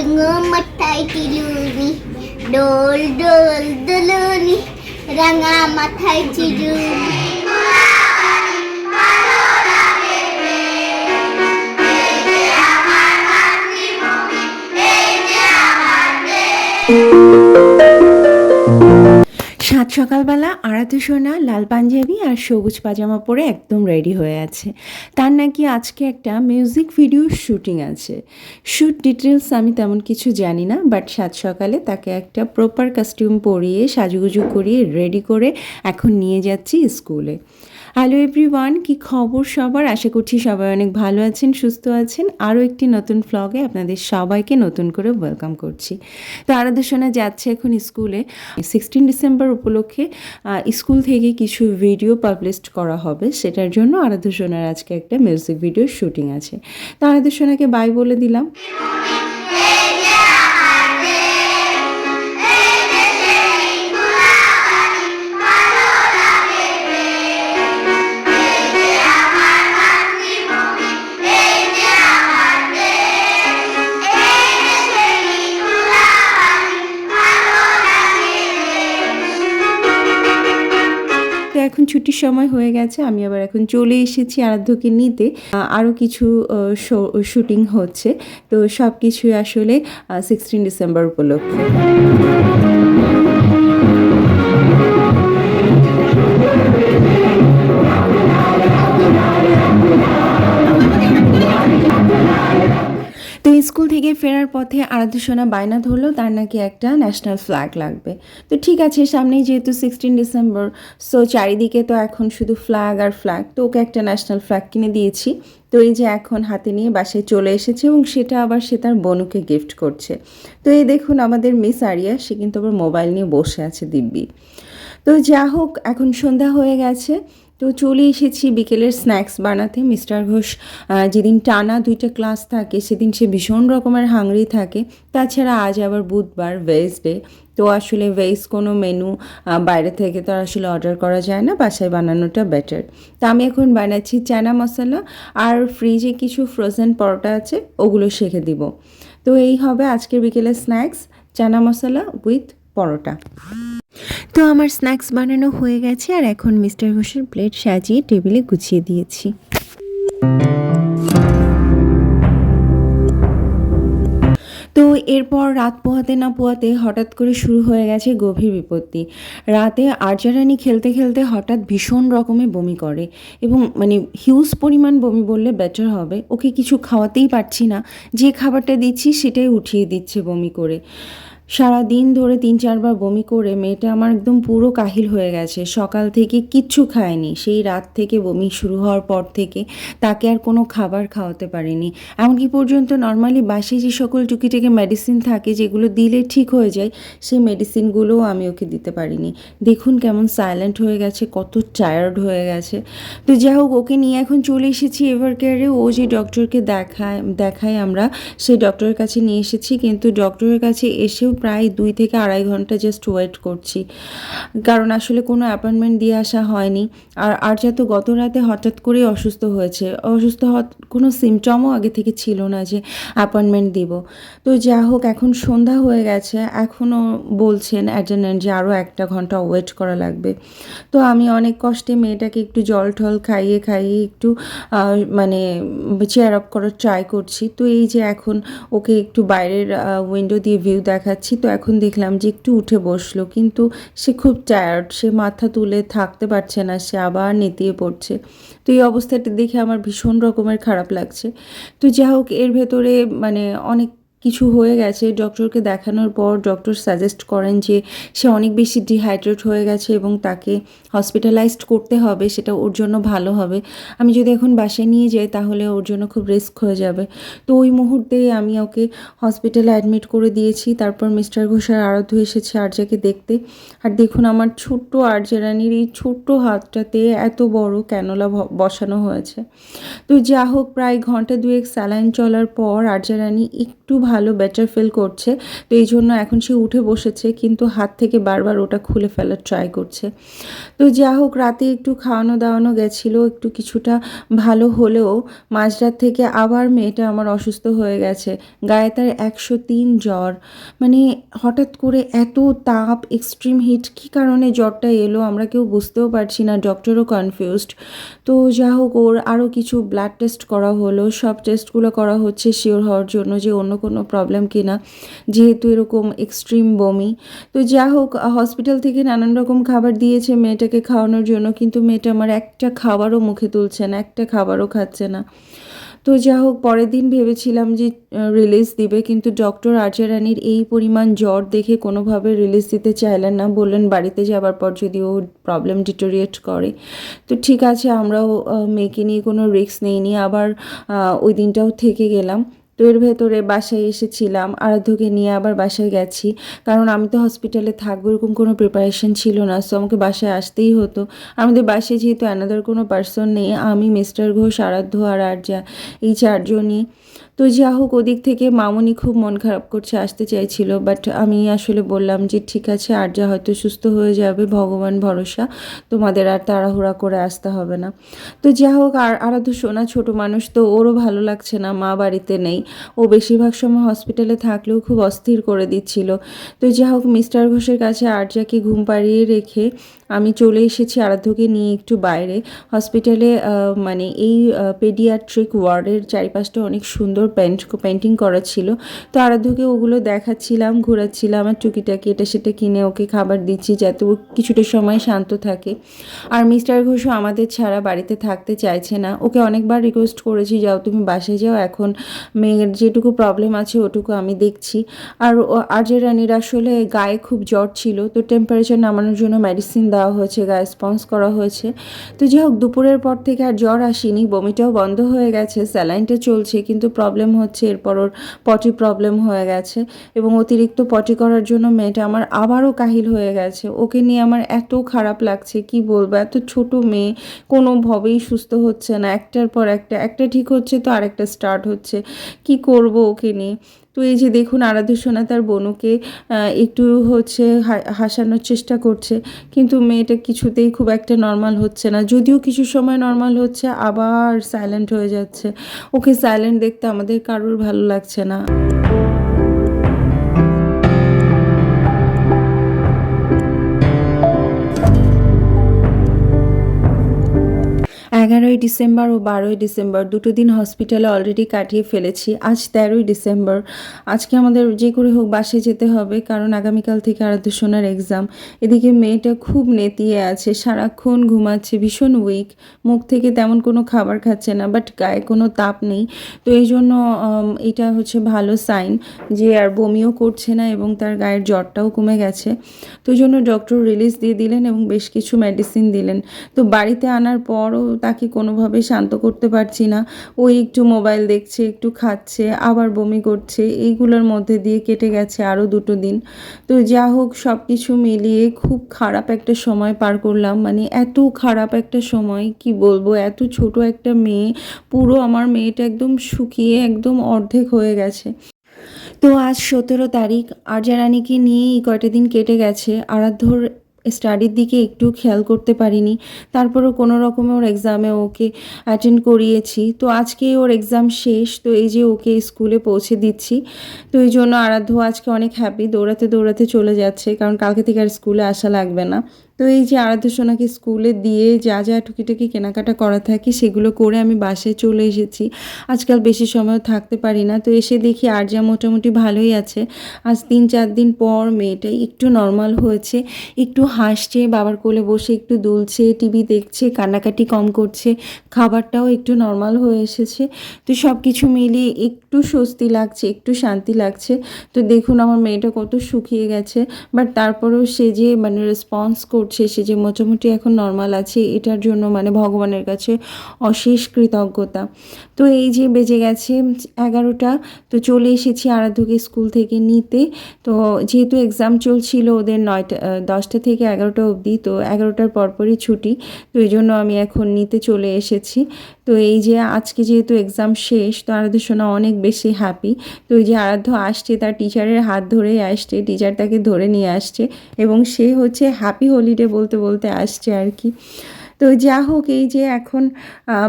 रंग मथाई लूनी डोल डोल दलूनी रंगा मथाई लूनी thank you সাত সকালবেলা আরাতে সোনা, লাল পাঞ্জাবি আর সবুজ পাজামা পরে একদম রেডি হয়ে আছে। তার নাকি আজকে একটা মিউজিক ভিডিও শুটিং আছে। শ্যুট ডিটেলস আমি তেমন কিছু জানি না বাট সাত সকালে তাকে একটা প্রপার কাস্টিউম পরিয়ে, সাজুগুজু করিয়ে রেডি করে এখন নিয়ে যাচ্ছি স্কুলে হ্যালো এভরিওয়ান কি খবর সবার? আশা করছি সবাই অনেক ভালো আছেন, সুস্থ আছেন। আরও একটি নতুন ফ্লগে আপনাদের সবাইকে নতুন করে ওয়েলকাম করছি। তো আরাধনা যাচ্ছে এখন স্কুলে সিক্সটিন ডিসেম্বর উপলক্ষে আহ, স্কুল থেকে কিছু ভিডিও পাবলিশ করা হবে। সেটার জন্য আরাধ্য সোনার আজকে একটা মিউজিক ভিডিও শুটিং আছে। তো আরাধ্য সোনাকে বাই বলে দিলাম। এখন ছুটির সময় হয়ে গেছে, আমি আবার এখন চলে এসেছি আরাধ্যকে নিতে। আরও কিছু শুটিং হচ্ছে। তো সব কিছুই আসলে সিক্সটিন ডিসেম্বর উপলক্ষে। পথে আরাধ্য সোনা বায়না ধরলো, তার নাকি একটা ন্যাশনাল ফ্ল্যাগ লাগবে। তো ঠিক আছে, সামনেই যেহেতু সিক্সটিন ডিসেম্বর সো চারিদিকে তো এখন শুধু ফ্ল্যাগ আর ফ্ল্যাগ তো ওকে একটা ন্যাশনাল ফ্ল্যাগ কিনে দিয়েছি। তো এই যে এখন হাতে নিয়ে বাসায় চলে এসেছে এবং সেটা আবার সে তার বনুকে গিফট করছে। তো এই দেখুন আমাদের মিস আরিয়া, সে কিন্তু আবার মোবাইল নিয়ে বসে আছে দিব্যি। তো যা হোক এখন সন্ধ্যা হয়ে গেছে তো চলে এসেছি বিকেলের স্ন্যাক্স বানাতে। মিস্টার ঘোষ যেদিন টানা দুইটা ক্লাস থাকে, সেদিন সে ভীষণ রকমের হাংরি থাকে। তাছাড়া আজ আবার বুধবার ভেজ ডে। তো আসলে ভেজ কোনো মেনু বাইরে থেকে তো আসলে অর্ডার করা যায় না, বাসায় বানানোটা বেটার। তো আমি এখন বানাচ্ছি চানা মশলা আর ফ্রিজে কিছু ফ্রোজেন পরোটা আছে, ওগুলো শেখে দিব। তো এই হবে আজকের বিকেলের স্ন্যাক্স, চানা মশলা উইথ পরোটা। তো আমার স্ন্যাক্স বানানো হয়ে গেছে আর এখন মিস্টার ঘোষের প্লেট সাজিয়ে টেবিলে গুছিয়ে দিয়েছি। তো এরপর রাত পোহাতে না পোহাতে হঠাৎ করে শুরু হয়ে গেছে গভীর বিপত্তি। রাতে আর্যারানি খেলতে খেলতে হঠাৎ ভীষণ রকমের বমি করে এবং মানে হিউজ পরিমাণ বমি বললে বেটার হবে। ওকে কিছু খাওয়াতেই পারছি না। যে খাবারটা দিচ্ছি সেটাই উঠিয়ে দিচ্ছে বমি করে। সারা দিন ধরে তিন চারবার বমি করে মেয়েটা আমার একদম পুরো কাহিল হয়ে গেছে। সকাল থেকে কিচ্ছু খায়নি। সেই রাত থেকে বমি শুরু হওয়ার পর থেকে তাকে আর কোনো খাবার খাওয়াতে পারিনি। এমনকি পর্যন্ত নর্মালি বাসে যে সকল টুকিটাকি মেডিসিন থাকে যেগুলো দিলে ঠিক হয়ে যায়, সেই মেডিসিনগুলোও আমি ওকে দিতে পারিনি। দেখুন কেমন সাইলেন্ট হয়ে গেছে, কত টায়ার্ড হয়ে গেছে। তো যাই হোক, ওকে নিয়ে এখন চলে এসেছি এভার কেয়ারে ও যে ডক্টরকে দেখায় দেখায় আমরা, সেই ডক্টরের কাছে নিয়ে এসেছি। কিন্তু ডক্টরের কাছে এসেও প্রায় দুই থেকে আড়াই ঘণ্টা জাস্ট ওয়েট করছি। কারণ আসলে কোনো অ্যাপয়েন্টমেন্ট দিয়ে আসা হয়নি। আর আর তো গত রাতে হঠাৎ করেই অসুস্থ হয়েছে। অসুস্থ হওয়ার কোনো সিমটমও আগে থেকে ছিল না যে অ্যাপয়েন্টমেন্ট দিব। তো যা হোক, এখন সন্ধ্যা হয়ে গেছে। এখনও বলছেন অ্যাটেন্ডেন্ট যে আরও একটা ঘণ্টা ওয়েট করা লাগবে। তো আমি অনেক কষ্টে মেয়েটাকে একটু জল টল খাইয়ে খাইয়ে একটু মানে চেয়ার আপ করার ট্রাই করছি। তো এই যে এখন ওকে একটু বাইরের উইন্ডো দিয়ে ভিউ দেখাচ্ছি। তো এখন দেখলাম যে একটু উঠে বসল, কিন্তু সে খুব টায়ার্ড সে মাথা তুলে থাকতে পারছে না, সে আবার নেতিয়ে পড়ছে। তো এই অবস্থাটা দেখে আমার ভীষণ রকমের খারাপ লাগছে। তো যাই হোক, এর ভেতরে মানে অনেক কিছু হয়ে গেছে। ডক্টরকে দেখানোর পর ডক্টর সাজেস্ট করেন যে সে অনেক বেশি ডিহাইড্রেট হয়ে গেছে এবং তাকে হসপিটালাইজড করতে হবে, সেটা ওর জন্য ভালো হবে। আমি যদি এখন বাসায় নিয়ে যাই তাহলে ওর জন্য খুব রিস্ক হয়ে যাবে। তো ওই মুহূর্তেই আমি ওকে হসপিটালে অ্যাডমিট করে দিয়েছি। তারপর মিস্টার ঘোষার আরাধ্য এসেছে আর্যাকে দেখতে। আর দেখুন আমার ছোট্ট আর্যা রানীর এই ছোট্ট হাতটাতে এত বড় ক্যানোলা বসানো হয়েছে। তো যা হোক প্রায় ঘণ্টা দুয়েক স্যালাইন চলার পর আর্যা রানী একটু ভালো বেটার ফিল করছে। তো এই জন্য এখন সে উঠে বসেছে, কিন্তু হাত থেকে বারবার ওটা খুলে ফেলার ট্রাই করছে। তো যা হোক, রাতে একটু খাওয়ানো দাওয়ানো গেছিল, একটু কিছুটা ভালো হলেও মাঝরাত থেকে আবার মেয়েটা আমার অসুস্থ হয়ে গেছে। গায়ে তার একশো তিন জ্বর। মানে হঠাৎ করে এত তাপ এক্সট্রিম হিট কী কারণে জ্বরটা এলো আমরা কেউ বুঝতেও পারছি না ডক্টরও কনফিউজড তো যা হোক, ওর আরও কিছু ব্লাড টেস্ট করা হলো, সব টেস্টগুলো করা হচ্ছে শিওর হওয়ার জন্য যে অন্য কোনো প্রবলেম কিনা। যেহেতু এরকম এক্সট্রিম বমি। তো যা হোক হসপিটাল থেকে নানান রকম খাবার দিয়েছে মেয়েটাকে খাওয়ানোর জন্য, কিন্তু মেয়েটা আমার একটা খাবারও মুখে তুলছে না, একটা খাবারও খাচ্ছে না। তো যা হোক, পরের দিন ভেবেছিলাম যে রিলিজ দিবে, কিন্তু ডক্টর আর্চা রানীর এই পরিমাণ জ্বর দেখে কোনোভাবে রিলিজ দিতে চাইলেন না। বললেন, বাড়িতে যাবার পর যদি ও প্রবলেম ডিটোরিয়েট করে। তো ঠিক আছে, আমরাও মেয়েকে নিয়ে কোনো রিস্ক নেইনি। আবার ওই দিনটাও থেকে গেলাম। এর ভেতরে বাসায় এসেছিলাম, আরাধ্যকে নিয়ে আবার বাসায় গেছি। কারণ আমি তো হসপিটালে থাকব, এরকম কোনো প্রিপারেশন ছিল না সো আমাকে বাসায় আসতেই হতো। আমাদের বাসায় যেহেতু অ্যানাদার কোনো পার্সন নেই, আমি মিস্টার ঘোষ, আরাধ্য আর আর্যা, এই চারজনই। তো যা হোক, ওদিক থেকে মামনি খুব মন খারাপ করছে, আসতে চাইছিল বাট আমি আসলে বললাম যে, ঠিক আছে আর যা হয়তো সুস্থ হয়ে যাবে, ভগবান ভরসা, তোমাদের আর তাড়াহুড়া করে আসতে হবে না। তো যা হোক, আর আরাধ্য সোনা ছোটো মানুষ, তো ওরও ভালো লাগছে না, মা বাড়িতে নেই। ও বেশিরভাগ সময় হসপিটালে থাকলেও খুব অস্থির করে দিচ্ছিল। তো যা হোক, মিস্টার ঘোষের কাছে আর্যাকে ঘুম পাড়িয়ে রেখে আমি চলে এসেছি আরাধ্যকে নিয়ে একটু বাইরে। হসপিটালে মানে এই পেডিয়াট্রিক ওয়ার্ডের চারিপাশটা অনেক সুন্দর পেন্ট পেন্টিং করা ছিল। তো আরাধ্যকে ওগুলো দেখাচ্ছিলাম, ঘোরাচ্ছিলাম আর টুকিটাকি এটা সেটা কিনে ওকে খাবার দিচ্ছি যাতে ও কিছুটা সময় শান্ত থাকে। আর মিস্টার ঘোষও আমাদের ছাড়া বাড়িতে থাকতে চাইছে না। ওকে অনেকবার রিকোয়েস্ট করেছি, যাও তুমি বাসায় যাও, এখন মেয়ের যেটুকু প্রবলেম আছে ওটুকু আমি দেখছি। আর ও- আর্য রানীর আসলে গায়ে খুব জ্বর ছিল, তো টেম্পারেচার নামানোর জন্য মেডিসিন দেওয়া হয়েছে গায়ে স্পন্স করা হয়েছে। তো যাই হোক, দুপুরের পর থেকে আর জ্বর আসেনি, বমিটাও বন্ধ হয়ে গেছে, স্যালাইনটা চলছে, কিন্তু প্রবলেম হচ্ছে, এরপর ওর পটি প্রবলেম হয়ে গেছে এবং অতিরিক্ত পটি করার জন্য মেয়েটা আমার আবারও কাহিল হয়ে গেছে। ওকে নিয়ে আমার এত খারাপ লাগছে, কি বলব? এত ছোট মেয়ে, কোনোভাবেই সুস্থ হচ্ছে না। একটার পর একটা একটা ঠিক হচ্ছে তো আরেকটা স্টার্ট হচ্ছে। কি করব ওকে নিয়ে? তো এই যে দেখুন আরাধ্য সোনা তার বনুকে একটু হচ্ছে হাসানোর চেষ্টা করছে, কিন্তু মেয়েটা কিছুতেই খুব একটা নর্মাল হচ্ছে না। যদিও কিছু সময় নর্মাল হচ্ছে, আবার সাইলেন্ট হয়ে যাচ্ছে। ওকে সাইলেন্ট দেখতে আমাদের কারোর ভালো লাগছে না। এগারোই ডিসেম্বর ও বারোই ডিসেম্বর দুটো দিন হসপিটালে অলরেডি কাটিয়ে ফেলেছি। আজ তেরোই ডিসেম্বর। আজকে আমাদের যে করে হোক বাসে যেতে হবে, কারণ আগামীকাল থেকে আরাধ্য সোনার এক্সাম এদিকে মেয়েটা খুব নেতিয়ে আছে, সারাক্ষণ ঘুমাচ্ছে, ভীষণ উইক মুখ থেকে তেমন কোনো খাবার খাচ্ছে না বাট গায়ে কোনো তাপ নেই। তো এই জন্য এটা হচ্ছে ভালো সাইন যে আর বমিও করছে না এবং তার গায়ের জ্বরটাও কমে গেছে। তো এই জন্য ডক্টর রিলিজ দিয়ে দিলেন এবং বেশ কিছু মেডিসিন দিলেন। তো বাড়িতে আনার পরও তাকে কোনোভাবে শান্ত করতে পারছি না। ও একটু মোবাইল দেখছে, একটু খাচ্ছে, আবার বমি করছে, এইগুলোর মধ্যে দিয়ে কেটে গেছে আরও দুটো দিন। তো যা হোক সব কিছু মিলিয়ে খুব খারাপ একটা সময় পার করলাম। মানে এত খারাপ একটা সময়, কি বলব, এত ছোট একটা মেয়ে, পুরো আমার মেয়েটা একদম শুকিয়ে একদম অর্ধেক হয়ে গেছে। তো আজ সতেরো তারিখ আর্যা রানীকে নিয়ে এই কয়টা দিন কেটে গেছে আরাধ্যর স্টাডির দিকে একটু খেয়াল করতে পারিনি। তারপরও কোনো রকমে ওর এক্সামে ওকে অ্যাটেন্ড করিয়েছি। তো আজকে ওর এক্সাম শেষ, তো এই যে ওকে স্কুলে পৌঁছে দিচ্ছি। তো এই জন্য আরাধ্য আজকে অনেক হ্যাপি দৌড়াতে দৌড়াতে চলে যাচ্ছে। কারণ কালকে থেকে আর স্কুলে আসা লাগবে না। তো এই যে আরাধ্য সোনাকে স্কুলে দিয়ে যা যা টুকিটাকি কেনাকাটা করা থাকে সেগুলো করে আমি বাসায় চলে এসেছি। আজকাল বেশি সময় থাকতে পারি না। তো এসে দেখি আর্যা মোটামুটি ভালোই আছে। আজ তিন চার দিন পর মেয়েটাই একটু নর্মাল হয়েছে। একটু হাসছে, বাবার কোলে বসে একটু দুলছে, টিভি দেখছে, কান্নাকাটি কম করছে, খাবারটাও একটু নর্মাল হয়ে এসেছে। তো সব কিছু মিলিয়ে একটু স্বস্তি লাগছে, একটু শান্তি লাগছে। তো দেখুন আমার মেয়েটা কত শুকিয়ে গেছে। বাট তারপরেও সে যে মানে রেসপন্স করছে সে যে মোটামুটি এখন নর্মাল আছে, এটার জন্য মানে ভগবানের কাছে অশেষ কৃতজ্ঞতা। তো এই যে বেজে গেছে এগারোটা, তো চলে এসেছি আরাধ্যকে স্কুল থেকে নিতে। তো যেহেতু এক্সাম চলছিল ওদের নয়টা দশটা থেকে এগারোটা অবধি, তো এগারোটার পরপরই ছুটি, তো এই জন্য আমি এখন নিতে চলে এসেছি। তো এই যে আজকে যেহেতু এক্সাম শেষ, তো আরাধ্য সোনা অনেক বেশি হ্যাপি তো এই যে আরাধ্য আসছে, তার টিচারের হাত ধরেই আসছে টিচার তাকে ধরে নিয়ে আসছে, এবং সে হচ্ছে হ্যাপি হলিডে বলতে বলতে আসছে আর কি। তো যা হোক, এই যে এখন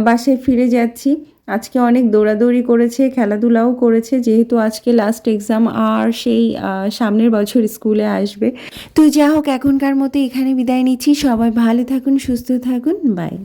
বাসায় ফিরে যাচ্ছি। আজকে অনেক দৌড়াদৌড়ি করেছে, খেলাধুলাও করেছে, যেহেতু আজকে লাস্ট এক্সাম আর সেই সামনের বছর স্কুলে আসবে। তো যা হোক, এখনকার মতো এখানে বিদায় নিচ্ছি। সবাই ভালো থাকুন, সুস্থ থাকুন বাই